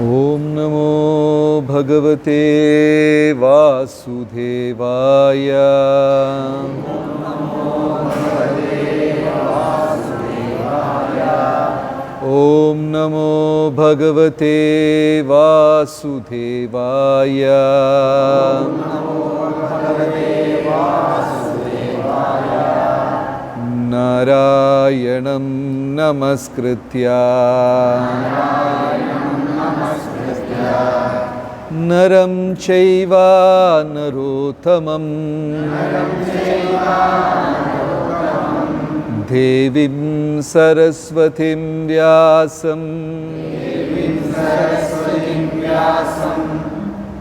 ഓം നമോ ഭഗവത്തെ വാസുദേവായ. ഓം നമോ ഭഗവത്തെ വാസുദേവായ. നാരായണം നമസ്കൃത്യ. नरं चैव नरोत्तमं देवीं सरस्वतीं व्यासं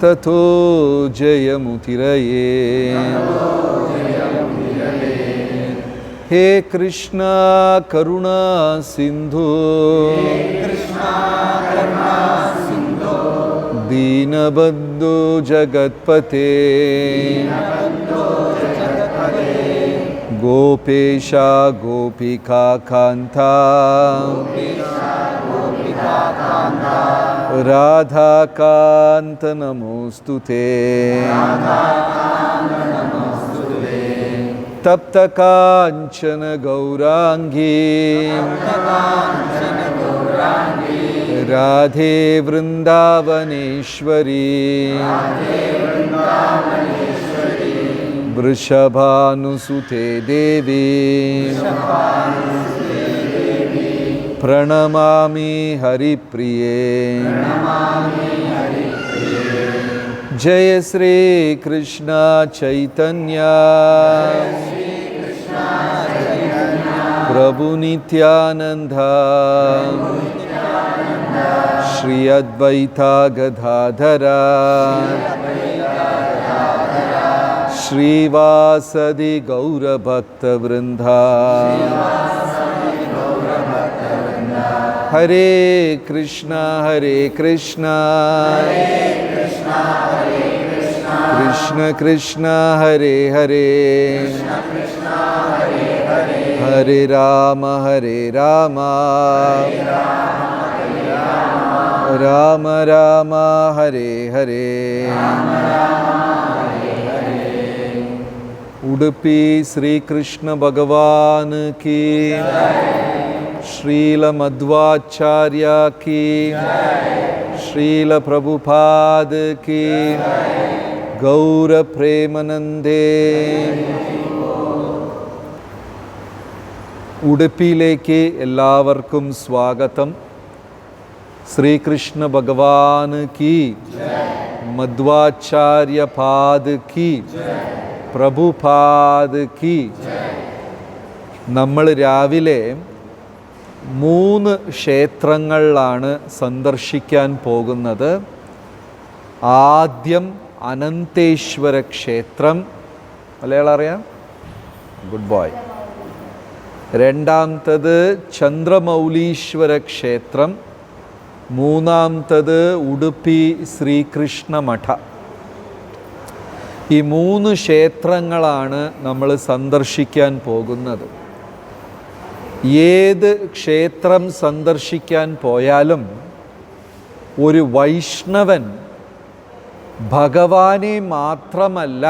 ततो जयमुतिरये हे कृष्णा करुणा सिन्धु दीनबन्धु जगत्पते। गोपेशा गोपिका कान्ता। राधाकान्त नमोऽस्तु ते। तप्तकाञ्चन गौराङ्गी राधे वृन्दावनेश्वरी। वृषभानुसुते देवी। प्रणमामि हरिप्रिये। जय श्रीकृष्ण चैतन्य। प्रभु नित्यानन्द। श्री गदाधरा श्रीवासदि गौरभक्तवृन्दा हरे कृष्ण हरे कृष्ण। कृष्ण कृष्ण, हरे हरे। हरे राम हरे राम। രാമ രാമ ഹരേ ഹരേ. ഉടുപ്പി ശ്രീകൃഷ്ണ ഭഗവാൻ കീ. ശ്രീലമധ്വാചാര്യ കീ. ശ്രീലപ്രഭുപാദ് കീ. ഗൗരപ്രേമനന്ദേ. ഉടുപ്പിയിലേക്ക് എല്ലാവർക്കും സ്വാഗതം. ശ്രീകൃഷ്ണ ഭഗവാന് കി. മധ്വാചാര്യ പാദ് കി. പ്രഭുപാദ് കി. നമ്മൾ രാവിലെ മൂന്ന് ക്ഷേത്രങ്ങളിലാണ് സന്ദർശിക്കാൻ പോകുന്നത്. ആദ്യം അനന്തേശ്വര ക്ഷേത്രം. മലയാളം അറിയാം ഗുഡ് ബോയ് രണ്ടാമത്തത് ചന്ദ്രമൗലീശ്വര ക്ഷേത്രം. മൂന്നാമത്തത് ഉടുപ്പി ശ്രീകൃഷ്ണ മഠ ഈ മൂന്ന് ക്ഷേത്രങ്ങളാണ് നമ്മൾ സന്ദർശിക്കാൻ പോകുന്നത്. ഏത് ക്ഷേത്രം സന്ദർശിക്കാൻ പോയാലും ഒരു വൈഷ്ണവൻ ഭഗവാനെ മാത്രമല്ല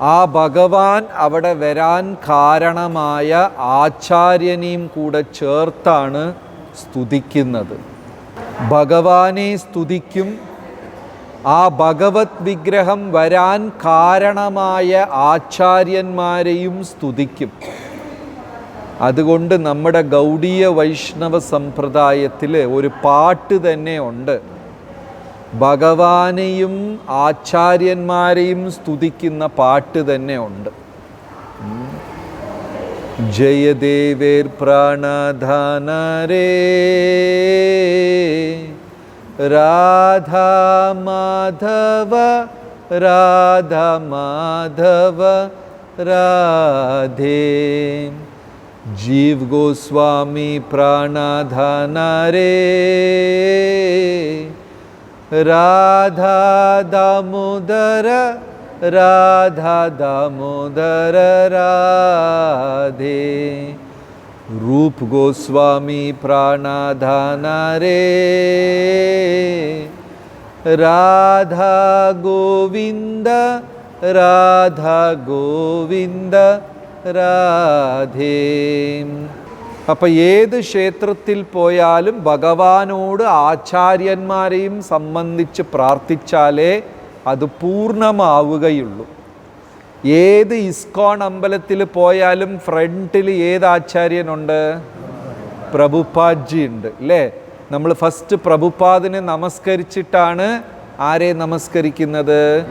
ആ ഭഗവാൻ അവിടെ വരാൻ കാരണമായ ആചാര്യനെയും കൂടെ ചേർത്താണ് സ്തുതിക്കുന്നത്. ഭഗവാനെ സ്തുതിക്കും. ആ ഭഗവത് വിഗ്രഹം വരാൻ കാരണമായ ആചാര്യന്മാരെയും സ്തുതിക്കും. അതുകൊണ്ട് നമ്മുടെ ഗൗഡീയ വൈഷ്ണവ സമ്പ്രദായത്തിൽ ഒരു പാട്ട് തന്നെ ഉണ്ട്. ഭഗവാനെയും ആചാര്യന്മാരെയും സ്തുതിക്കുന്ന പാട്ട് തന്നെ ഉണ്ട്. ജയദേവേർ പ്രാണധാനരേ. राधा माधव राधा माधव राधे। जीव गोस्वामी प्राणाधान रे राधा दामोदर राधा दामोदर राधे। रूप गोस्वामी प्राणाधान रे राधा गोविन्द राधा गोविन्द രാധേ അപ്പം ഏത് ക്ഷേത്രത്തിൽ പോയാലും ഭഗവാനോട് ആചാര്യന്മാരെയും സംബന്ധിച്ച് പ്രാർത്ഥിച്ചാലേ അത് പൂർണ്ണമാവുകയുള്ളൂ ഏത് ഇസ്കോൺ അമ്പലത്തിൽ പോയാലും ഫ്രണ്ടിൽ ഏത് ആചാര്യനുണ്ട്? പ്രഭുപാജി ഉണ്ട് അല്ലേ നമ്മൾ ഫസ്റ്റ് പ്രഭുപാദിനെ നമസ്കരിച്ചിട്ടാണ് ആരെ നമസ്കരിക്കുന്നത്?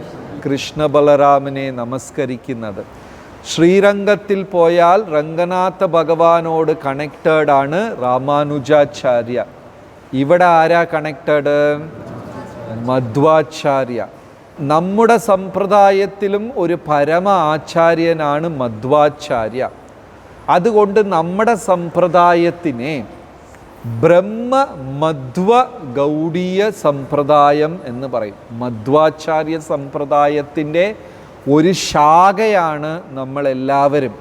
കൃഷ്ണ ബലറാമിനെ നമസ്കരിക്കുന്നത്. ശ്രീരംഗത്തിൽ പോയാൽ രംഗനാഥ ഭഗവാനോട് കണക്റ്റഡ് ആണ് രാമാനുജാചാര്യ. ഇവിടെ ആരാ കണക്റ്റഡ് മധ്വാചാര്യ. നമ്മുടെ സമ്പ്രദായത്തിലും ഒരു പരമ ആചാര്യനാണ് മധ്വാചാര്യ. അതുകൊണ്ട് നമ്മുടെ സമ്പ്രദായത്തിനെ ബ്രഹ്മ മധ്വ ഗൗഡീയ സമ്പ്രദായം എന്ന് പറയും. മധ്വാചാര്യ സമ്പ്രദായത്തിന്റെ ഒരു ശാഖയാണ് നമ്മളെല്ലാവരും.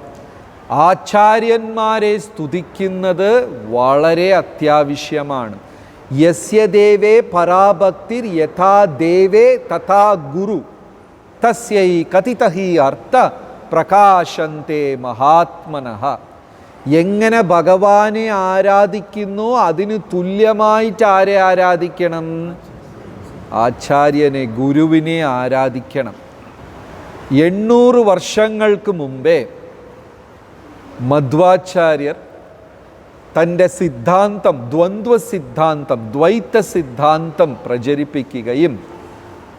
ആചാര്യന്മാരെ സ്തുതിക്കുന്നത് വളരെ അത്യാവശ്യമാണ്. യസ്യ ദേവേ പരാഭക്തിർ യഥാ ദേവേ തഥാ ഗുരു. തസ്യൈ കഥിതഹി അർത്ഥ പ്രകാശന്തേ മഹാത്മനഃ. എങ്ങനെ ഭഗവാനെ ആരാധിക്കുന്നു അതിന് തുല്യമായിട്ട് ആരെ ആരാധിക്കണം? ആചാര്യനെ ഗുരുവിനെ ആരാധിക്കണം. എണ്ണൂറ് വർഷങ്ങൾക്ക് മുമ്പേ മധ്വാചാര്യർ തന്റെ സിദ്ധാന്തം ദ്വന്ദ്വ സിദ്ധാന്തം ദ്വൈത സിദ്ധാന്തം പ്രചരിപ്പിക്കുകയും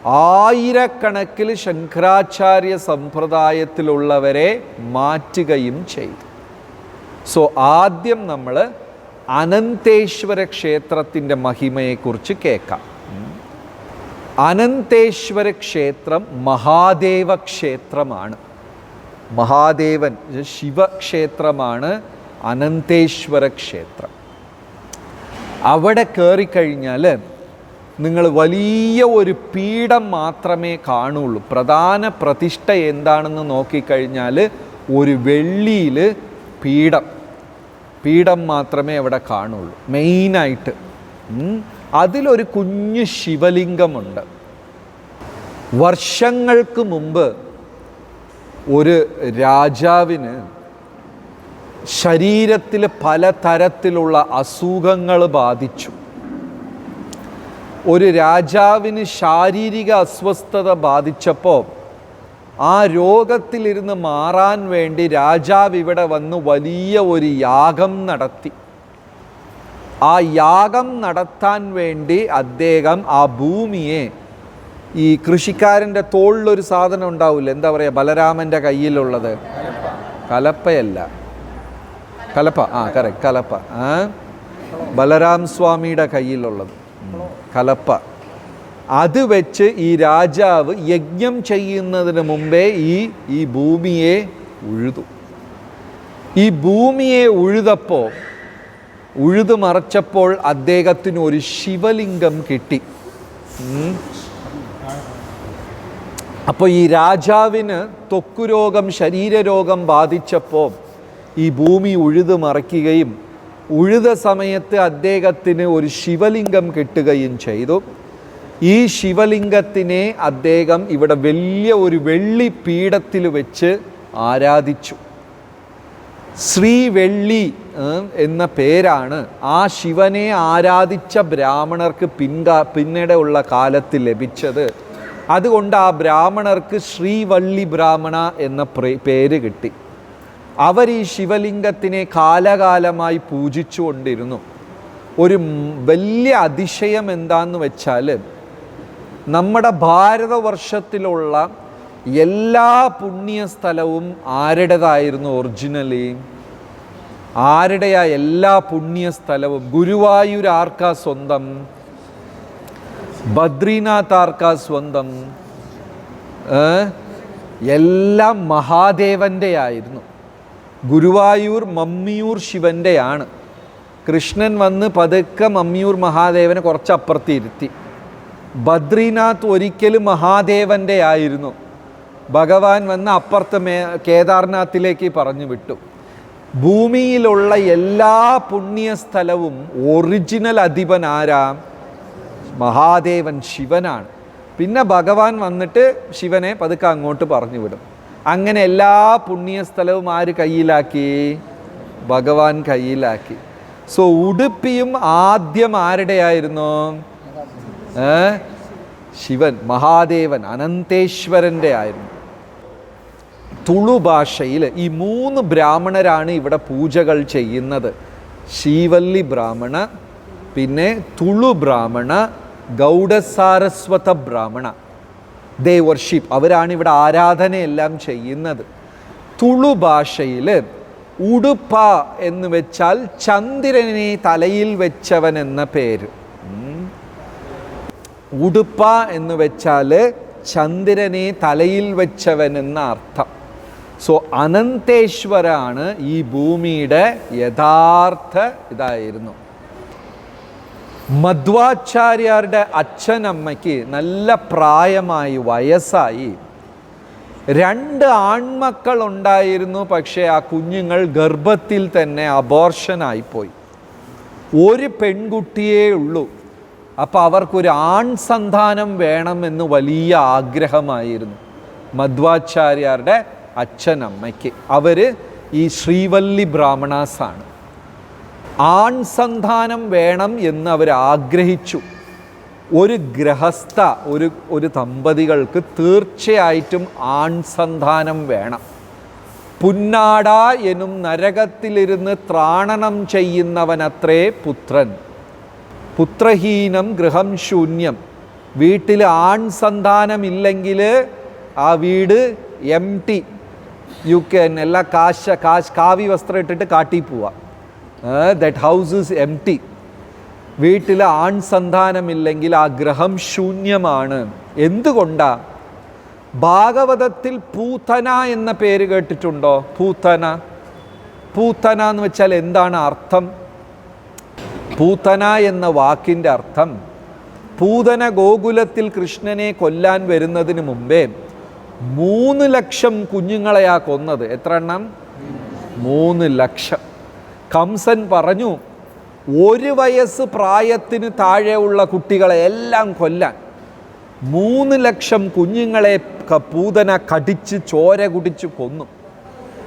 ആയിരക്കണക്കിൽ ശങ്കരാചാര്യ സമ്പ്രദായത്തിലുള്ളവരെ മാറ്റുകയും ചെയ്തു. സോ ആദ്യം നമ്മൾ അനന്തേശ്വര ക്ഷേത്രത്തിന്റെ മഹിമയെക്കുറിച്ച് കേൾക്കാം. അനന്തേശ്വര ക്ഷേത്രം മഹാദേവ ക്ഷേത്രമാണ്. മഹാദേവൻ ശിവക്ഷേത്രമാണ്. അനന്തേശ്വര ക്ഷേത്രം അവിടെ കയറിക്കഴിഞ്ഞാൽ നിങ്ങൾ വലിയ ഒരു പീഠം മാത്രമേ കാണുള്ളൂ. പ്രധാന പ്രതിഷ്ഠ എന്താണെന്ന് നോക്കിക്കഴിഞ്ഞാൽ ഒരു വെള്ളിയിൽ പീഠം. പീഠം മാത്രമേ അവിടെ കാണുള്ളൂ മെയിനായിട്ട്. അതിലൊരു കുഞ്ഞ് ശിവലിംഗമുണ്ട്. വർഷങ്ങൾക്ക് മുമ്പ് ഒരു രാജാവിന് ശരീരത്തിൽ പലതരത്തിലുള്ള അസുഖങ്ങൾ ബാധിച്ചു. ഒരു രാജാവിന് ശാരീരിക അസ്വസ്ഥത ബാധിച്ചപ്പോൾ ആ രോഗത്തിലിരുന്ന് മാറാൻ വേണ്ടി രാജാവ് ഇവിടെ വന്ന് വലിയ ഒരു യാഗം നടത്തി. ആ യാഗം നടത്താൻ വേണ്ടി അദ്ദേഹം ആ ഭൂമിയെ ഈ കൃഷിക്കാരന്റെ തോളിലൊരു സാധനം ഉണ്ടാവില്ല? എന്താ പറയുക? ബലരാമന്റെ കയ്യിലുള്ളത്. കലപ്പയല്ല. കലപ്പ ആ കറക്റ്റ് കലപ്പ ആ? ബലരാം സ്വാമിയുടെ കയ്യിലുള്ളത്. കലപ്പ. അത് വെച്ച് ഈ രാജാവ് യജ്ഞം ചെയ്യുന്നതിന് മുമ്പേ ഈ ഈ ഭൂമിയെ ഉഴുതു. ഈ ഭൂമിയെ ഉഴുതപ്പോൾ ഉഴുതു മറച്ചപ്പോൾ അദ്ദേഹത്തിന് ഒരു ശിവലിംഗം കിട്ടി. അപ്പോൾ ഈ രാജാവിന് ത്വക്കുരോഗം ശരീരരോഗം ബാധിച്ചപ്പോൾ ഈ ഭൂമി ഉഴുത് മറയ്ക്കുകയും ഉഴുത സമയത്ത് അദ്ദേഹത്തിന് ഒരു ശിവലിംഗം കെട്ടുകയും ചെയ്തു. ഈ ശിവലിംഗത്തിനെ അദ്ദേഹം ഇവിടെ വലിയ ഒരു വെള്ളി പീഠത്തിൽ വെച്ച് ആരാധിച്ചു. ശ്രീ വെള്ളി എന്ന പേരാണ് ആ ശിവനെ ആരാധിച്ച ബ്രാഹ്മണർക്ക് പിൻകാ പിന്നീട് ഉള്ള കാലത്ത് ലഭിച്ചത്. അതുകൊണ്ട് ആ ബ്രാഹ്മണർക്ക് ശ്രീവള്ളി ബ്രാഹ്മണ എന്ന പേര് കിട്ടി. അവർ ഈ ശിവലിംഗത്തിനെ കാലകാലമായി പൂജിച്ചുകൊണ്ടിരുന്നു. ഒരു വലിയ അതിശയം എന്താന്ന് വെച്ചാൽ നമ്മുടെ ഭാരതവർഷത്തിലുള്ള എല്ലാ പുണ്യ സ്ഥലവും ആരുടേതായിരുന്നു ഒറിജിനലി? ആരുടെയാ എല്ലാ പുണ്യ സ്ഥലവും? ഗുരുവായൂർ ആർക്കാ സ്വന്തം? ബദ്രീനാഥ് ആർക്കാ സ്വന്തം? എല്ലാം മഹാദേവന്റെ ആയിരുന്നു ഗുരുവായൂർ മമ്മിയൂർ ശിവന്റെയാണ് കൃഷ്ണൻ വന്ന് പതുക്കെ മമ്മിയൂർ മഹാദേവനെ കുറച്ച് അപ്പുറത്ത് ഇരുത്തി. ബദ്രീനാഥ് ഒരിക്കലും മഹാദേവന്റെ ആയിരുന്നു ഭഗവാൻ വന്ന് അപ്പുറത്ത് മേ കേദാർനാഥിലേക്ക് പറഞ്ഞു വിട്ടു. ഭൂമിയിലുള്ള എല്ലാ പുണ്യസ്ഥലവും ഒറിജിനൽ അധിപൻ ആരാ? മഹാദേവൻ ശിവനാണ്. പിന്നെ ഭഗവാൻ വന്നിട്ട് ശിവനെ പതുക്കെ അങ്ങോട്ട് പറഞ്ഞു വിടും. അങ്ങനെ എല്ലാ പുണ്യസ്ഥലവും ആര് കയ്യിലാക്കി? ഭഗവാൻ കയ്യിലാക്കി. സോ ഉടുപ്പിയും ആദ്യം ആരുടെയായിരുന്നു? ശിവൻ മഹാദേവൻ അനന്തേശ്വരന്റെ ആയിരുന്നു. തുളു ഭാഷയിൽ ഈ മൂന്ന് ബ്രാഹ്മണരാണ് ഇവിടെ പൂജകൾ ചെയ്യുന്നത്. ശീവല്ലി ബ്രാഹ്മണ പിന്നെ തുളു ബ്രാഹ്മണ ഗൗഡസാരസ്വത ബ്രാഹ്മണ. ദേ വർഷിപ്പ് അവരാണ് ഇവിടെ ആരാധനയെല്ലാം ചെയ്യുന്നത്. തുളു ഭാഷയിൽ ഉടുപ്പ എന്ന് വെച്ചാൽ ചന്ദ്രനെ തലയിൽ വെച്ചവൻ എന്ന പേര്. ഉടുപ്പ എന്ന് വെച്ചാൽ ചന്ദ്രനെ തലയിൽ വെച്ചവൻ എന്ന അർത്ഥം. സോ അനന്തേശ്വരാണ് ഈ ഭൂമിയുടെ യഥാർത്ഥ ഇതായിരുന്നു. മധ്വാചാര്യരുടെ അച്ഛനമ്മയ്ക്ക് നല്ല പ്രായമായി വയസ്സായി. രണ്ട് ആൺമക്കൾ ഉണ്ടായിരുന്നു പക്ഷേ ആ കുഞ്ഞുങ്ങൾ ഗർഭത്തിൽ തന്നെ അബോർഷനായിപ്പോയി ഒരു പെൺകുട്ടിയേ ഉള്ളൂ. അപ്പോൾ അവർക്കൊരു ആൺ സന്താനം വേണമെന്ന് വലിയ ആഗ്രഹമായിരുന്നു മധ്വാചാര്യരുടെ അച്ഛനമ്മയ്ക്ക്. അവർ ഈ ശ്രീവല്ലി ബ്രാഹ്മണാസാണ്. ആൺ സന്താനം വേണം എന്ന് അവർ ആഗ്രഹിച്ചു. ഒരു ഗ്രഹസ്ഥ ഒരു ഒരു ദമ്പതികൾക്ക് തീർച്ചയായിട്ടും ആൺ സന്താനം വേണം. പുന്നാട എന്നും നരകത്തിലിരുന്ന് ത്രാണനം ചെയ്യുന്നവനത്രേ പുത്രൻ. പുത്രഹീനം ഗൃഹം ശൂന്യം. വീട്ടിൽ ആൺ സന്താനമില്ലെങ്കിൽ ആ വീട് എം ടി യു കെ എല്ലാ കാശ കാശ് കാവി വസ്ത്രം ഇട്ടിട്ട് കാട്ടി പോവാം. That house is M T വീട്ടിൽ ആൺ സന്താനമില്ലെങ്കിൽ ആ ഗ്രഹം ശൂന്യമാണ്. എന്തുകൊണ്ടാ? ഭാഗവതത്തിൽ പൂത്തന എന്ന പേര് കേട്ടിട്ടുണ്ടോ? പൂത്തന പൂത്തന എന്ന് വെച്ചാൽ എന്താണ് അർത്ഥം? പൂത്തന എന്ന വാക്കിന്റെ അർത്ഥം പൂതന ഗോകുലത്തിൽ കൃഷ്ണനെ കൊല്ലാൻ വരുന്നതിന് മുമ്പേ മൂന്ന് ലക്ഷം കുഞ്ഞുങ്ങളെയാ കൊന്നത്. എത്ര എണ്ണം? മൂന്ന് ലക്ഷം. കംസൻ പറഞ്ഞു ഒരു വയസ്സ് പ്രായത്തിന് താഴെയുള്ള കുട്ടികളെ എല്ലാം കൊല്ലാൻ മൂന്ന് ലക്ഷം കുഞ്ഞുങ്ങളെ പൂതന കടിച്ച് ചോര കുടിച്ച് കൊന്നു.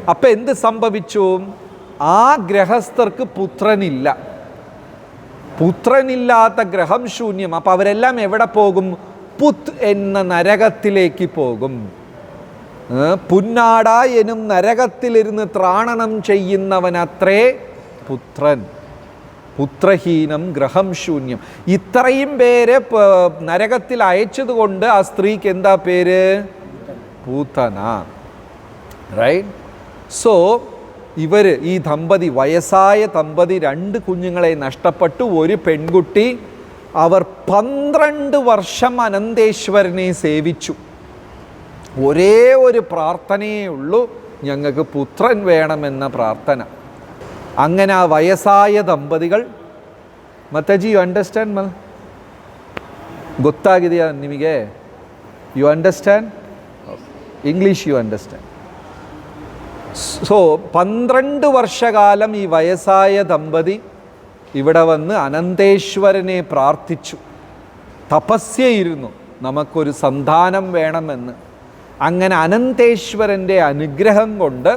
അപ്പം എന്ത് സംഭവിച്ചു? ആ ഗ്രഹസ്ഥർക്ക് പുത്രനില്ല. പുത്രനില്ലാത്ത ഗ്രഹം ശൂന്യം. അപ്പം അവരെല്ലാം എവിടെ പോകും? പുത് എന്ന നരകത്തിലേക്ക് പോകും. പുന്നാടായനും നരകത്തിലിരുന്ന് ത്രാണനം ചെയ്യുന്നവനത്രേ പുത്രൻ. പുത്രഹീനം ഗ്രഹം ശൂന്യം. ഇത്രയും പേര് നരകത്തിൽ അയച്ചതുകൊണ്ട് ആ സ്ത്രീക്ക് എന്താ പേര്? പൂതന. റൈറ്റ് സോ ഇവർ ഈ ദമ്പതി വയസ്സായ ദമ്പതി രണ്ട് കുഞ്ഞുങ്ങളെ നഷ്ടപ്പെട്ടു. ഒരു പെൺകുട്ടി അവർ പന്ത്രണ്ട് വർഷം അനന്തേശ്വരനെ സേവിച്ചു. ഒരേ ഒരു പ്രാർത്ഥനയേ ഉള്ളൂ ഞങ്ങൾക്ക് പുത്രൻ വേണമെന്ന പ്രാർത്ഥന. അങ്ങനെ ആ വയസ്സായ ദമ്പതികൾ ಮತ್ತಾಜಿ ಯು ಅಂಡರ್ಸ್ಟ್ಯಾಂಡ್ ಮಲ್ ಗೊತ್ತಾಗಿದೆಯಾ ನಿಮಗೆ you understand English you understand so പന്ത്രണ്ട് വർഷകാലം ഈ വയസ്സായ ദമ്പതി ഇവിടെ വന്ന് അനന്തേശ്വരനെ പ്രാർത്ഥിച്ചു തപസ്യയിരുന്നു നമുക്കൊരു സന്താനം വേണമെന്ന് അങ്ങനെ അനന്തേശ്വരൻ്റെ അനുഗ്രഹം കൊണ്ട്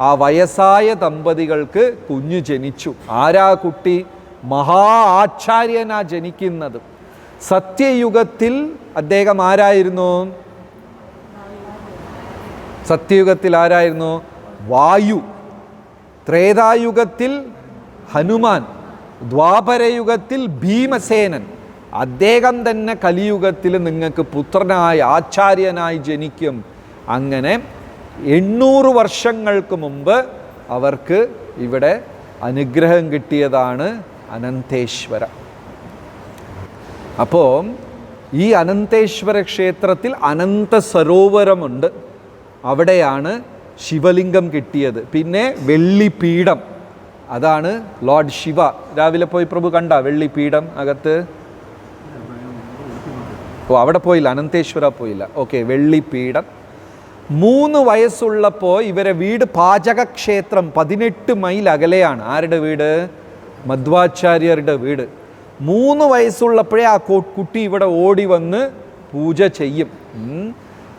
ആ വയസ്സായ ദമ്പതികൾക്ക് കുഞ്ഞു ജനിച്ചു. ആരാ കുട്ടി? മഹാ ആചാര്യനാ ജനിക്കുന്നത്. സത്യയുഗത്തിൽ അദ്ദേഹം ആരായിരുന്നു? സത്യയുഗത്തിൽ ആരായിരുന്നു? വായു. ത്രേതായുഗത്തിൽ ഹനുമാൻ. ദ്വാപരയുഗത്തിൽ ഭീമസേനൻ. അദ്ദേഹം തന്നെ കലിയുഗത്തിൽ നിങ്ങൾക്ക് പുത്രനായി ആചാര്യനായി ജനിക്കും. അങ്ങനെ എണ്ണൂറ് വർഷങ്ങൾക്ക് മുമ്പ് അവർക്ക് ഇവിടെ അനുഗ്രഹം കിട്ടിയതാണ് അനന്തേശ്വര. അപ്പോൾ ഈ അനന്തേശ്വര ക്ഷേത്രത്തിൽ അനന്ത സരോവരമുണ്ട്. അവിടെയാണ് ശിവലിംഗം കിട്ടിയത്. പിന്നെ വെള്ളിപീഠം. അതാണ് ലോർഡ് ശിവ. രാവിലെ പോയി പ്രഭു കണ്ട വെള്ളിപീഠം അകത്ത്? ഓ അവിടെ പോയില്ല. അനന്തേശ്വര പോയില്ല. ഓക്കെ വെള്ളിപ്പീഠം മൂന്ന് വയസ്സുള്ളപ്പോൾ ഇവരെ വീട് പാചകക്ഷേത്രം പതിനെട്ട് മൈൽ അകലെയാണ്. ആരുടെ വീട്? മധ്വാചാര്യരുടെ വീട്. മൂന്ന് വയസ്സുള്ളപ്പോഴേ ആ കുട്ടി ഇവിടെ ഓടി വന്ന് പൂജ ചെയ്യും.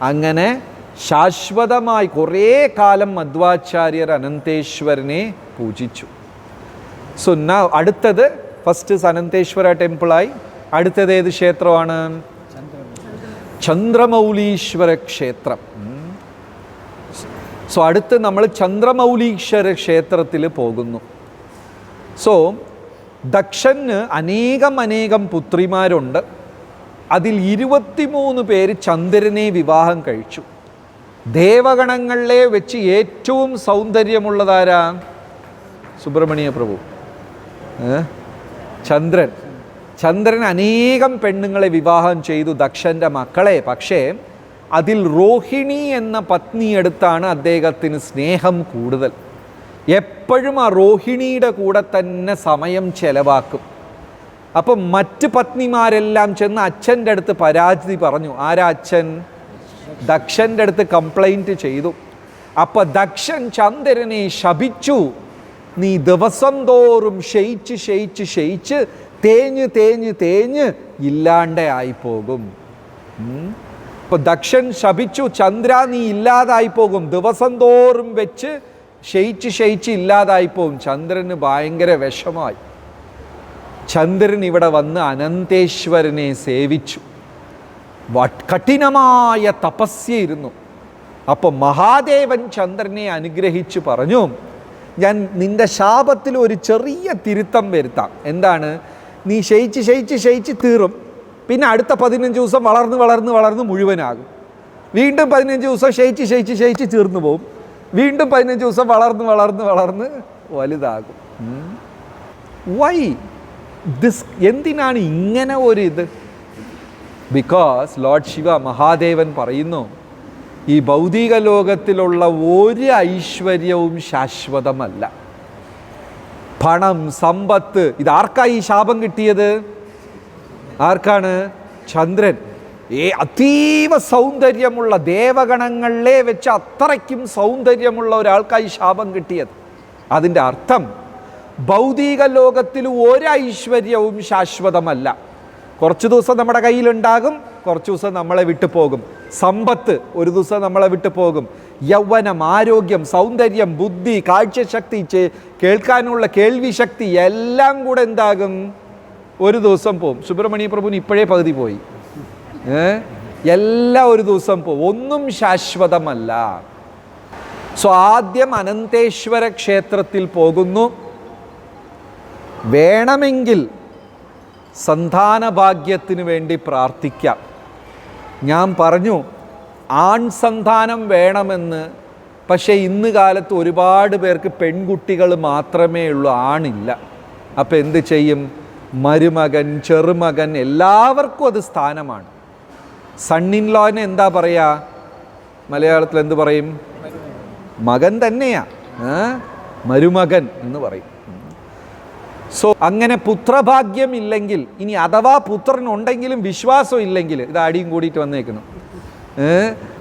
അങ്ങനെ ശാശ്വതമായി കുറേ കാലം മധ്വാചാര്യർ അനന്തേശ്വരനെ പൂജിച്ചു. സോ നാ അടുത്തത് ഫസ്റ്റ് അനന്തേശ്വര ടെമ്പിളായി അടുത്തത് ഏത് ക്ഷേത്രമാണ്? ചന്ദ്രമൗലീശ്വര ക്ഷേത്രം. സോ അടുത്ത് നമ്മൾ ചന്ദ്രമൗലീശ്വര ക്ഷേത്രത്തിൽ പോകുന്നു. സോ ദക്ഷന് അനേകം അനേകം പുത്രിമാരുണ്ട്. അതിൽ ഇരുപത്തിമൂന്ന് പേര് ചന്ദ്രനെ വിവാഹം കഴിച്ചു. ദേവഗണങ്ങളിലെ വെച്ച് ഏറ്റവും സൗന്ദര്യമുള്ളതാരാ? സുബ്രഹ്മണ്യ പ്രഭു. ചന്ദ്രൻ. ചന്ദ്രൻ അനേകം പെണ്ണുങ്ങളെ വിവാഹം ചെയ്തു ദക്ഷന്റെ മക്കളെ. പക്ഷേ അതിൽ റോഹിണി എന്ന പത്നിയെടുത്താണ് അദ്ദേഹത്തിന് സ്നേഹം കൂടുതൽ. എപ്പോഴും ആ റോഹിണിയുടെ കൂടെ തന്നെ സമയം ചെലവാക്കും. അപ്പം മറ്റ് പത്നിമാരെല്ലാം ചെന്ന് അച്ഛന്റെ അടുത്ത് പരാതി പറഞ്ഞു. ആരാ അച്ഛൻ? ദക്ഷന്റെ അടുത്ത് കംപ്ലൈന്റ് ചെയ്തു. അപ്പോൾ ദക്ഷൻ ചന്ദ്രനെ ശപിച്ചു. നീ ദിവസം തോറും ക്ഷയിച്ച് ക്ഷയിച്ച് ക്ഷയിച്ച് തേഞ്ഞ് തേഞ്ഞ് തേഞ്ഞ് ഇല്ലാണ്ടായി ആയിപ്പോകും ഉം. അപ്പൊ ദക്ഷൻ ശപിച്ചു ചന്ദ്ര നീ ഇല്ലാതായി പോകും. ദിവസം തോറും വെച്ച് ക്ഷയിച്ച് ക്ഷയിച്ച് ഇല്ലാതായി പോകും. ചന്ദ്രന് ഭയങ്കര വിഷമായി. ചന്ദ്രൻ ഇവിടെ വന്ന് അനന്തേശ്വരനെ സേവിച്ചു. കഠിനമായ തപസ്യയിരുന്നു അപ്പോൾ മഹാദേവൻ ചന്ദ്രനെ അനുഗ്രഹിച്ചു പറഞ്ഞു ഞാൻ നിന്റെ ശാപത്തിൽ ഒരു ചെറിയ തിരുത്തം വരുത്താം. എന്താണ്? നീ ക്ഷയിച്ച് ക്ഷയിച്ച് ക്ഷയിച്ച് തീറും. പിന്നെ അടുത്ത പതിനഞ്ച് ദിവസം വളർന്ന് വളർന്ന് വളർന്ന് മുഴുവനാകും. വീണ്ടും പതിനഞ്ച് ദിവസം ക്ഷയിച്ച് ക്ഷയിച്ച് ക്ഷയിച്ച് തീർന്നു പോകും വീണ്ടും പതിനഞ്ച് ദിവസം വളർന്ന് വളർന്ന് വളർന്ന് വലുതാകും. വൈ ദിസ് എന്തിനാണ് ഇങ്ങനെ ഒരു ഇത്? ബിക്കോസ് ലോർഡ് ശിവ മഹാദേവൻ പറയുന്നു ഈ ഭൗതിക ലോകത്തിലുള്ള ഒരു ഐശ്വര്യവും ശാശ്വതമല്ല. പണം സമ്പത്ത് ഇതാർക്കായി ശാപം കിട്ടിയത്? ആർക്കാണ്? ചന്ദ്രൻ. ഏ അതീവ സൗന്ദര്യമുള്ള ദേവഗണങ്ങളിലെ വെച്ച് അത്രയ്ക്കും സൗന്ദര്യമുള്ള ഒരാൾക്കായി ശാപം കിട്ടിയത്. അതിന്റെ അർത്ഥം ഭൗതിക ലോകത്തിൽ ഒരൈശ്വര്യവും ശാശ്വതമല്ല. കുറച്ച് ദിവസം നമ്മുടെ കയ്യിലുണ്ടാകും കുറച്ച് ദിവസം നമ്മളെ വിട്ടു പോകും. സമ്പത്ത് ഒരു ദിവസം നമ്മളെ വിട്ടു പോകും. യൗവനം ആരോഗ്യം സൗന്ദര്യം ബുദ്ധി കാഴ്ചശക്തി കേൾക്കാനുള്ള കേൾവി ശക്തി എല്ലാം കൂടെ എന്താകും? ഒരു ദിവസം പോവും. സുബ്രഹ്മണ്യ പ്രഭുവിന് ഇപ്പോഴേ പകുതി പോയി. എല്ലാം ഒരു ദിവസം പോവും. ഒന്നും ശാശ്വതമല്ല. സോ ആദ്യം അനന്തേശ്വര ക്ഷേത്രത്തിൽ പോകുന്നു. വേണമെങ്കിൽ സന്താന ഭാഗ്യത്തിന് വേണ്ടി പ്രാർത്ഥിക്കാം. ഞാൻ പറഞ്ഞു ആൺ സന്താനം വേണമെന്ന് പക്ഷേ ഇന്ന് കാലത്ത് ഒരുപാട് പേർക്ക് പെൺകുട്ടികൾ മാത്രമേ ഉള്ളൂ ആണില്ല. അപ്പോൾ എന്ത് ചെയ്യും? മരുമകൻ ചെറുമകൻ എല്ലാവർക്കും അത് സ്ഥാനമാണ്. സണ്ണിൻ ലോനെ എന്താ പറയുക മലയാളത്തിൽ എന്ത് പറയും? മകൻ തന്നെയാ? മരുമകൻ എന്ന് പറയും. സോ അങ്ങനെ പുത്രഭാഗ്യം ഇല്ലെങ്കിൽ ഇനി അഥവാ പുത്രൻ ഉണ്ടെങ്കിലും വിശ്വാസം ഇല്ലെങ്കിൽ ഇത് അടിയും കൂടിയിട്ട് വന്നേക്കുന്നു.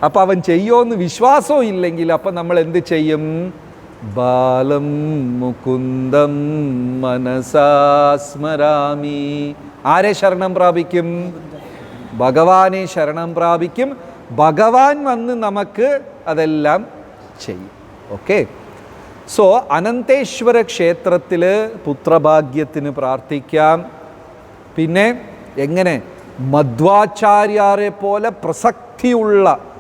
അപ്പം അവൻ ചെയ്യുമോന്ന് വിശ്വാസവും ഇല്ലെങ്കിൽ അപ്പം നമ്മൾ എന്ത് ചെയ്യും? ബാലം മുകുന്ദം മനസാസ്മരാമി ആരെ ശരണം പ്രാപിക്കും? ഭഗവാനെ ശരണം പ്രാപിക്കും. ഭഗവാൻ വന്ന് നമുക്ക് അതെല്ലാം ചെയ്യും. ഓക്കെ സോ അനന്തേശ്വര ക്ഷേത്രത്തിൽ പുത്രഭാഗ്യത്തിന് പ്രാർത്ഥിക്കാം. പിന്നെ എങ്ങനെ? മധ്വാചാര്യാരെ പോലെ പ്രസക്തിയുള്ള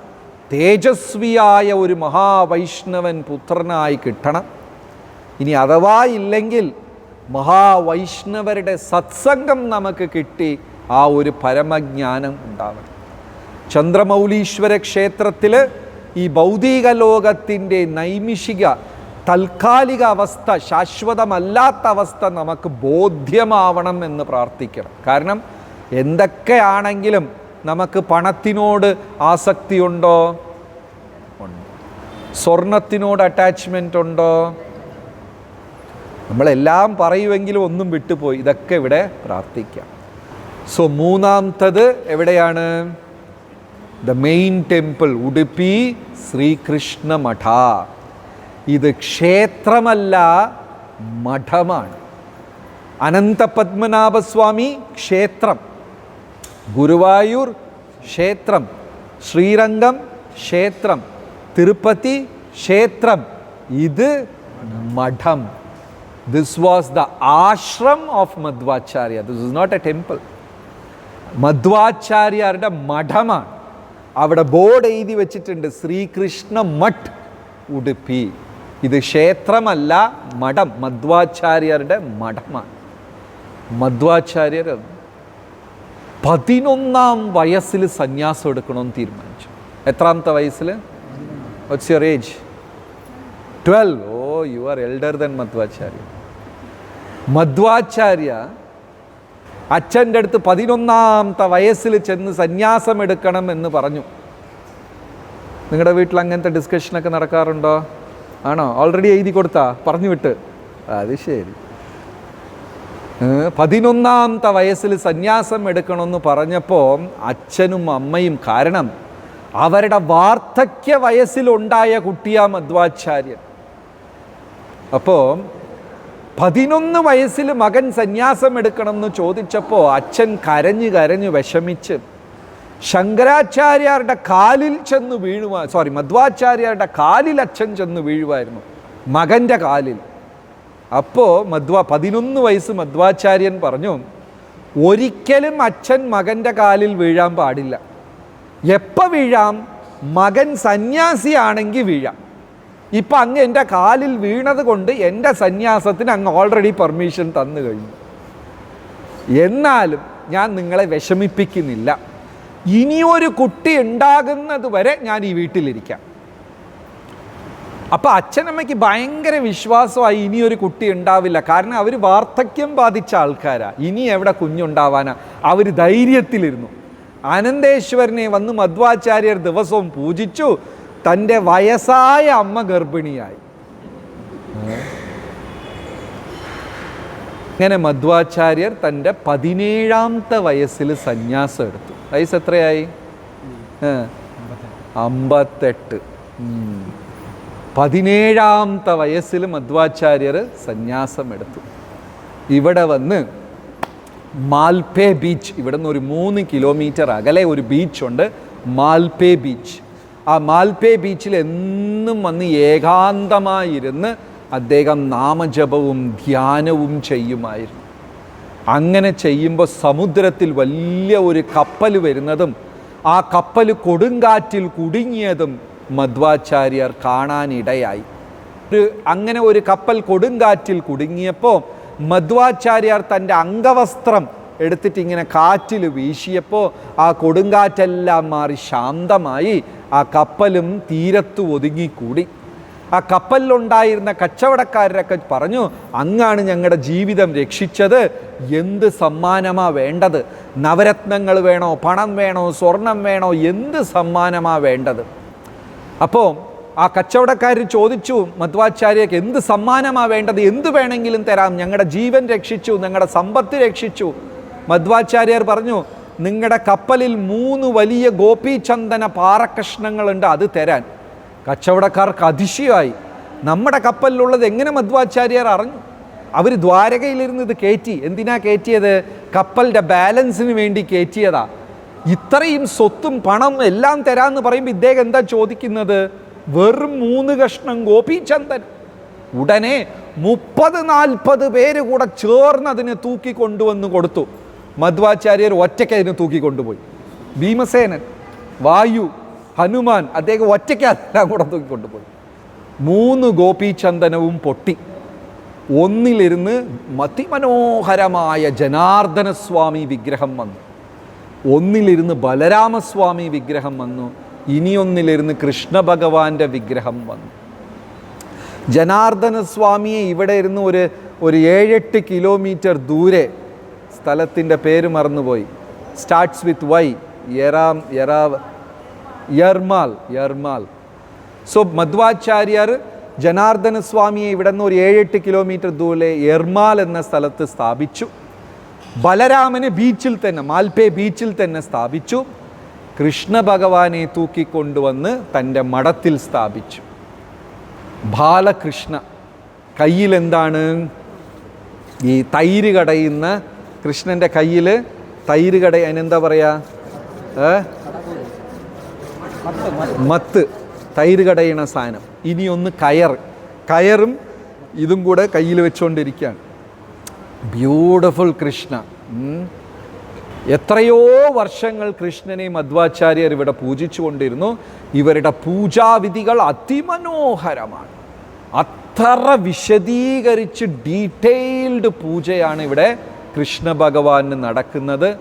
തേജസ്വിയായ ഒരു മഹാവൈഷ്ണവൻ പുത്രനായി കിട്ടണം. ഇനി അഥവാ ഇല്ലെങ്കിൽ മഹാവൈഷ്ണവരുടെ സത്സംഗം നമുക്ക് കിട്ടി ആ ഒരു പരമജ്ഞാനം ഉണ്ടാവണം. ചന്ദ്രമൗലീശ്വര ക്ഷേത്രത്തിൽ ഈ ഭൗതിക ലോകത്തിന്റെ നൈമിഷിക താൽക്കാലിക അവസ്ഥ ശാശ്വതമല്ലാത്ത അവസ്ഥ നമുക്ക് ബോധ്യമാവണം എന്ന് പ്രാർത്ഥിക്കണം. കാരണം എന്തൊക്കെയാണെങ്കിലും നമുക്ക് പണത്തിനോട് ആസക്തിയുണ്ടോ? സ്വർണത്തിനോട് അറ്റാച്ച്മെന്റ് ഉണ്ടോ? നമ്മളെല്ലാം പറയുമെങ്കിലും ഒന്നും വിട്ടുപോയി. ഇതൊക്കെ ഇവിടെ പ്രാർത്ഥിക്കാം. സോ മൂന്നാമത്തത് എവിടെയാണ്? The main temple Udupi Sri Krishna Math. ഇത് ക്ഷേത്രമല്ല മഠമാണ്. അനന്തപത്മനാഭസ്വാമി ക്ഷേത്രം. ഗുരുവായൂർ ക്ഷേത്രം. ശ്രീരംഗം ക്ഷേത്രം. തിരുപ്പതി ക്ഷേത്രം. ഇത് മഠം. This was the ashram of Madhvacharya this is not a temple മധ്വാചാര്യരുടെ മഠമാണ്. അവിടെ ബോർഡ് എഴുതി വെച്ചിട്ടുണ്ട് ശ്രീകൃഷ്ണ മഠ് ഉടുപ്പി ഇത് ക്ഷേത്രമല്ല മഠം. മധ്വാചാര്യരുടെ മഠമാണ്. മധ്വാചാര്യർ പതിനൊന്നാം വയസ്സിൽ സന്യാസം എടുക്കണമെന്ന് തീരുമാനിച്ചു. എത്രാമത്തെ വയസ്സിൽ what's your age twelve oh you are elder than Madhvacharya Madhvacharya അച്ഛന്റെ അടുത്ത് പതിനൊന്നാമത്തെ വയസ്സിൽ ചെന്ന് സന്യാസം എടുക്കണം എന്ന് പറഞ്ഞു. നിങ്ങളുടെ വീട്ടിൽ അങ്ങനത്തെ ഡിസ്കഷനൊക്കെ നടക്കാറുണ്ടോ? ആണോ? ഓൾറെഡി എഴുതി കൊടുത്താ? പറഞ്ഞു വിട്ട്. അത് ശരി. പതിനൊന്നാമത്തെ വയസ്സിൽ സന്യാസം എടുക്കണമെന്ന് പറഞ്ഞപ്പോൾ അച്ഛനും അമ്മയും കാരണം അവരുടെ വാർദ്ധക്യ വയസ്സിലുണ്ടായ കുട്ടിയാ മധ്വാചാര്യൻ അപ്പോൾ പതിനൊന്ന് വയസ്സിൽ മകൻ സന്യാസം എടുക്കണം എന്ന് ചോദിച്ചപ്പോൾ അച്ഛൻ കരഞ്ഞു കരഞ്ഞു വിഷമിച്ച് ശങ്കരാചാര്യരുടെ കാലിൽ ചെന്ന് വീഴുവാ സോറി മധ്വാചാര്യരുടെ കാലിൽ അച്ഛൻ ചെന്ന് വീഴുമായിരുന്നു മകന്റെ കാലിൽ. അപ്പോൾ മധ്വ പതിനൊന്ന് വയസ്സ് മധ്വാചാര്യൻ പറഞ്ഞു ഒരിക്കലും അച്ഛൻ മകന്റെ കാലിൽ വീഴാൻ പാടില്ല. എപ്പോൾ വീഴാം? മകൻ സന്യാസിയാണെങ്കിൽ വീഴാം. ഇപ്പം അങ്ങ് എന്റെ കാലിൽ വീണത് കൊണ്ട് എന്റെ സന്യാസത്തിന് അങ്ങ് ഓൾറെഡി പെർമിഷൻ തന്നു കഴിഞ്ഞു. എന്നാലും ഞാൻ നിങ്ങളെ വിഷമിപ്പിക്കുന്നില്ല. ഇനിയൊരു കുട്ടി ഉണ്ടാകുന്നത് വരെ ഞാൻ ഈ വീട്ടിലിരിക്കാം. അപ്പോൾ അച്ഛനമ്മയ്ക്ക് ഭയങ്കര വിശ്വാസമായി ഇനിയൊരു കുട്ടി ഉണ്ടാവില്ല. കാരണം അവർ വാർദ്ധക്യം ബാധിച്ച ആൾക്കാരാണ് ഇനി എവിടെ കുഞ്ഞുണ്ടാവാനാ? അവർ ധൈര്യത്തിലിരുന്നു. അനന്തേശ്വരനെ വന്ന് മധ്വാചാര്യർ ദിവസവും പൂജിച്ചു. തന്റെ വയസ്സായ അമ്മ ഗർഭിണിയായി. അങ്ങനെ മധ്വാചാര്യർ തന്റെ പതിനേഴാമത്തെ വയസ്സിൽ സന്യാസം എടുത്തു. വയസ്സ് എത്രയായി? അമ്പത്തെട്ട്. പതിനേഴാമത്തെ വയസ്സിൽ മധ്വാചാര്യർ സന്യാസം എടുത്തു. ഇവിടെ വന്ന് മാൽപേ ബീച്ച്. ഇവിടെ നിന്ന് ഒരു മൂന്ന് കിലോമീറ്റർ അകലെ ഒരു ബീച്ചുണ്ട്. മാൽപേ ബീച്ച്. ആ മാൽപേ ബീച്ചിൽ എന്നും വന്ന് ഏകാന്തമായിരുന്ന് അദ്ദേഹം നാമജപവും ധ്യാനവും ചെയ്യുമായിരുന്നു. അങ്ങനെ ചെയ്യുമ്പോൾ സമുദ്രത്തിൽ വലിയ ഒരു കപ്പൽ വരുന്നതും ആ കപ്പൽ കൊടുങ്കാറ്റിൽ കുടുങ്ങിയതും മധ്വാചാര്യർ കാണാനിടയായി. ഒരു അങ്ങനെ ഒരു കപ്പൽ കൊടുങ്കാറ്റിൽ കുടുങ്ങിയപ്പോൾ മധ്വാചാര്യർ തന്റെ അംഗവസ്ത്രം എടുത്തിട്ട് ഇങ്ങനെ കാറ്റിൽ വീശിയപ്പോൾ ആ കൊടുങ്കാറ്റെല്ലാം മാറി ശാന്തമായി ആ കപ്പലും തീരത്ത് ഒതുങ്ങിക്കൂടി. ആ കപ്പലിലുണ്ടായിരുന്ന കച്ചവടക്കാരൊക്കെ പറഞ്ഞു അങ്ങാണ് ഞങ്ങളുടെ ജീവിതം രക്ഷിച്ചത്. എന്ത് സമ്മാനമാ വേണ്ടത്? നവരത്നങ്ങൾ വേണോ? പണം വേണോ? സ്വർണം വേണോ? എന്ത് സമ്മാനമാ വേണ്ടത്? അപ്പോൾ ആ കച്ചവടക്കാർ ചോദിച്ചു മധ്വാചാര്യക്ക് എന്ത് സമ്മാനമാണ് വേണ്ടത്? എന്ത് വേണമെങ്കിലും തരാം. ഞങ്ങളുടെ ജീവൻ രക്ഷിച്ചു ഞങ്ങളുടെ സമ്പത്ത് രക്ഷിച്ചു. മധ്വാചാര്യർ പറഞ്ഞു നിങ്ങളുടെ കപ്പലിൽ മൂന്ന് വലിയ ഗോപീചന്ദന പാറക്കഷ്ണങ്ങളുണ്ട് അത് തരാൻ. കച്ചവടക്കാർക്ക് അതിശയമായി. നമ്മുടെ കപ്പലിലുള്ളത് എങ്ങനെ? മധ്വാചാര്യർ അറിഞ്ഞു. അവർ ദ്വാരകയിലിരുന്ന് ഇത് കയറ്റി എന്തിനാ കയറ്റിയത് കപ്പലിന്റെ ബാലൻസിന് വേണ്ടി കയറ്റിയതാ ഇത്രയും സ്വത്തും പണം എല്ലാം തരാമെന്ന് പറയുമ്പോൾ ഇദ്ദേഹം എന്താ ചോദിക്കുന്നത്? വെറും മൂന്ന് കഷ്ണം ഗോപീചന്ദൻ ഉടനെ മുപ്പത് നാൽപ്പത് പേര് കൂടെ ചേർന്ന് അതിനെ തൂക്കി കൊണ്ടുവന്ന് കൊടുത്തു. മധ്വാചാര്യർ ഒറ്റയ്ക്ക് അതിനെ തൂക്കി കൊണ്ടുപോയി. ഭീമസേനൻ വായു ഹനുമാൻ അദ്ദേഹം ഒറ്റയ്ക്ക് അതെല്ലാം കൂടെ തൂക്കി കൊണ്ടുപോയി. മൂന്ന് ഗോപീചന്ദനവും പൊട്ടി. ഒന്നിലിരുന്ന് മതിമനോഹരമായ ജനാർദ്ദനസ്വാമി വിഗ്രഹം വന്നു. ഒന്നിലിരുന്ന് ബലരാമസ്വാമി വിഗ്രഹം വന്നു. ഇനിയൊന്നിലിരുന്ന് കൃഷ്ണഭഗവാന്റെ വിഗ്രഹം വന്നു. ജനാർദ്ദന സ്വാമിയെ ഇവിടെ ഇരുന്ന് ഒരു ഒരു ഏഴെട്ട് കിലോമീറ്റർ ദൂരെ സ്ഥലത്തിന്റെ പേര് മറന്നുപോയി. സ്റ്റാർട്ട്സ് വിത്ത് വൈ യറാം യറാവ് യർമാൽ യർമാൽ സോ മധ്വാചാര്യർ ജനാർദ്ദന സ്വാമിയെ ഇവിടെ നിന്ന് ഒരു ഏഴെട്ട് കിലോമീറ്റർ ദൂരെ യർമാൽ എന്ന സ്ഥലത്ത് സ്ഥാപിച്ചു. ബലരാമന് ബീച്ചിൽ തന്നെ മാൽപേ ബീച്ചിൽ തന്നെ സ്ഥാപിച്ചു. കൃഷ്ണ ഭഗവാനെ തൂക്കിക്കൊണ്ടുവന്ന് തന്റെ മഠത്തിൽ സ്ഥാപിച്ചു. ബാലകൃഷ്ണ കയ്യിലെന്താണ്? ഈ തൈര് കടയുന്ന കൃഷ്ണന്റെ കയ്യിൽ തൈര് കട അതിനെന്താ പറയാ? ഏ? മത്ത്. തൈര് കടയണ സാധനം. ഇനിയൊന്ന് കയർ. കയറും ഇതും കൂടെ കയ്യിൽ വെച്ചുകൊണ്ടിരിക്കുകയാണ് ബ്യൂട്ടിഫുൾ കൃഷ്ണ. എത്രയോ വർഷങ്ങൾ കൃഷ്ണനെ മധ്വാചാര്യർ ഇവിടെ പൂജിച്ചുകൊണ്ടിരുന്നു. ഇവരുടെ പൂജാവിധികൾ അതിമനോഹരമാണ്. അത്ര വിശദീകരിച്ച് ഡീറ്റെയിൽഡ് പൂജയാണ് ഇവിടെ കൃഷ്ണ ഭഗവാന് നടക്കുന്നത്.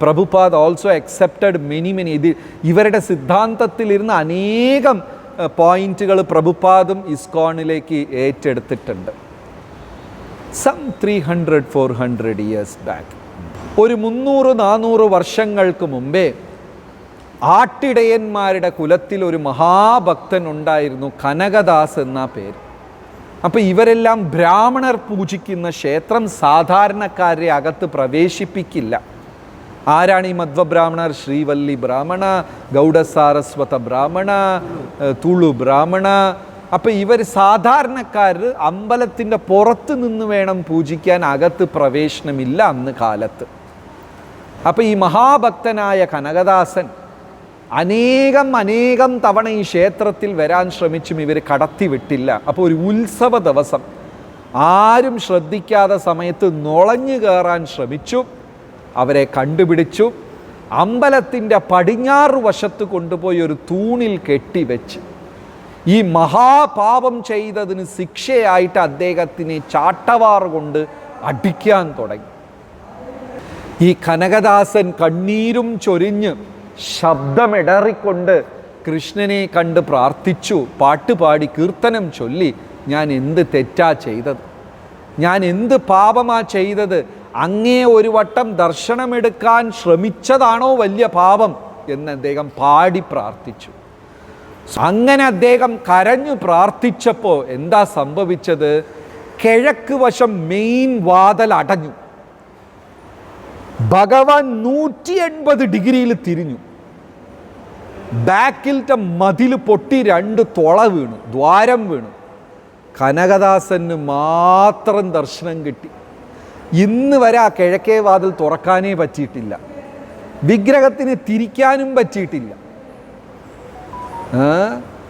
Prabhupad also accepted many many ഇത് ഇവരുടെ സിദ്ധാന്തത്തിലിരുന്ന് അനേകം പോയിന്റുകൾ പ്രഭുപാദും ഇസ്കോണിലേക്ക് ഏറ്റെടുത്തിട്ടുണ്ട്. Some three hundred four hundred years back ഒരു മുന്നൂറ് നാനൂറ് വർഷങ്ങൾക്ക് മുമ്പേ ആട്ടിടയന്മാരുടെ കുലത്തിൽ ഒരു മഹാഭക്തൻ ഉണ്ടായിരുന്നു കനകദാസ് എന്ന പേര്. അപ്പോൾ ഇവരെല്ലാം ബ്രാഹ്മണർ പൂജിക്കുന്ന ക്ഷേത്രം സാധാരണക്കാരെ അകത്ത് പ്രവേശിപ്പിക്കില്ല. ആരാണ് ഈ മധ്വബ്രാഹ്മണർ? ശ്രീവല്ലി ബ്രാഹ്മണ ഗൗഡസാരസ്വത ബ്രാഹ്മണ തുളു ബ്രാഹ്മണ. അപ്പം ഇവർ സാധാരണക്കാർ അമ്പലത്തിന്റെ പുറത്ത് നിന്ന് വേണം പൂജിക്കാൻ അകത്ത് പ്രവേശനമില്ല അന്ന് കാലത്ത്. അപ്പം ഈ മഹാഭക്തനായ കനകദാസൻ അനേകം അനേകം തവണ ഈ ക്ഷേത്രത്തിൽ വരാൻ ശ്രമിച്ചും ഇവർ കടത്തിവിട്ടില്ല അപ്പോൾ ഒരു ഉത്സവ ദിവസം. ആരും ശ്രദ്ധിക്കാതെ സമയത്ത് നുളഞ്ഞു കയറാൻ ശ്രമിച്ചു. അവരെ കണ്ടുപിടിച്ചു. അമ്പലത്തിന്റെ പടിഞ്ഞാറ് വശത്ത് കൊണ്ടുപോയി ഒരു തൂണിൽ കെട്ടിവെച്ച് ഈ മഹാപാപം ചെയ്തതിന് ശിക്ഷയായിട്ട് അദ്ദേഹത്തിനെ ചാട്ടവാർ കൊണ്ട് അടിക്കാൻ തുടങ്ങി. ഈ കനകദാസൻ കണ്ണീരും ചൊരിഞ്ഞ് ശബ്ദമിടറിക്കൊണ്ട് കൃഷ്ണനെ കണ്ട് പ്രാർത്ഥിച്ചു. പാട്ടുപാടി കീർത്തനം ചൊല്ലി. ഞാൻ എന്ത് തെറ്റാ ചെയ്തത്? ഞാൻ എന്ത് പാപമാ ചെയ്തത്? അങ്ങേ ഒരു വട്ടം ദർശനമെടുക്കാൻ ശ്രമിച്ചതാണോ വലിയ പാപം എന്ന് അദ്ദേഹം പാടി പ്രാർത്ഥിച്ചു. അങ്ങനെ അദ്ദേഹം കരഞ്ഞു പ്രാർത്ഥിച്ചപ്പോൾ എന്താ സംഭവിച്ചത്? കിഴക്ക് വശം മെയിൻ വാതൽ അടഞ്ഞു. ഭഗവാൻ നൂറ്റി എൺപത് ഡിഗ്രിയിൽ തിരിഞ്ഞു. ബാക്കിലത്തെ മതിൽ പൊട്ടി രണ്ട് തുള വീണു ദ്വാരം വീണു. കനകദാസന് മാത്രം ദർശനം കിട്ടി. ഇന്ന് വരെ ആ കിഴക്കേ വാതിൽ തുറക്കാനേ പറ്റിയിട്ടില്ല. വിഗ്രഹത്തിന് തിരിക്കാനും പറ്റിയിട്ടില്ല?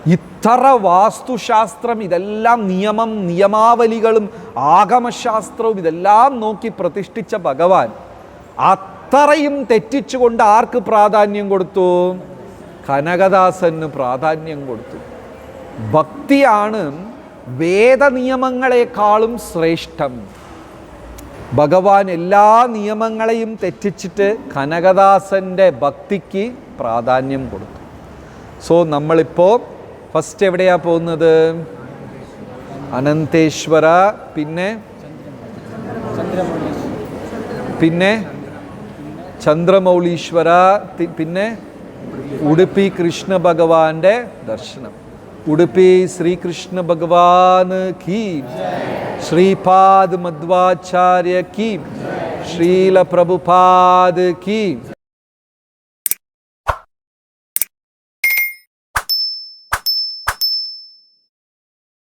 ഇത്ര വാസ്തുശാസ്ത്രം ഇതെല്ലാം നിയമം നിയമാവലികളും ആഗമശാസ്ത്രവും ഇതെല്ലാം നോക്കി പ്രതിഷ്ഠിച്ച ഭഗവാൻ അത്രയും തെറ്റിച്ചുകൊണ്ട് ആർക്ക് പ്രാധാന്യം കൊടുത്തു? കനകദാസന് പ്രാധാന്യം കൊടുത്തു. ഭക്തിയാണ് വേദനിയമങ്ങളെക്കാളും ശ്രേഷ്ഠം. ഭഗവാൻ എല്ലാ നിയമങ്ങളെയും തെറ്റിച്ചിട്ട് കനകദാസന്റെ ഭക്തിക്ക് പ്രാധാന്യം കൊടുത്തു. സോ നമ്മളിപ്പോൾ ഫസ്റ്റ് എവിടെയാണ് പോകുന്നത്? അനന്തേശ്വര പിന്നെ? പിന്നെ? ചന്ദ്രമൗളീശ്വര പിന്നെ ഉടുപ്പി കൃഷ്ണ ഭഗവാന്റെ ദർശനം. ഉടുപ്പി ശ്രീകൃഷ്ണ ഭഗവാന് കീ. ശ്രീപാദ് മധ്വാചാര്യ കീ. ശ്രീല പ്രഭുപാദ് കീ.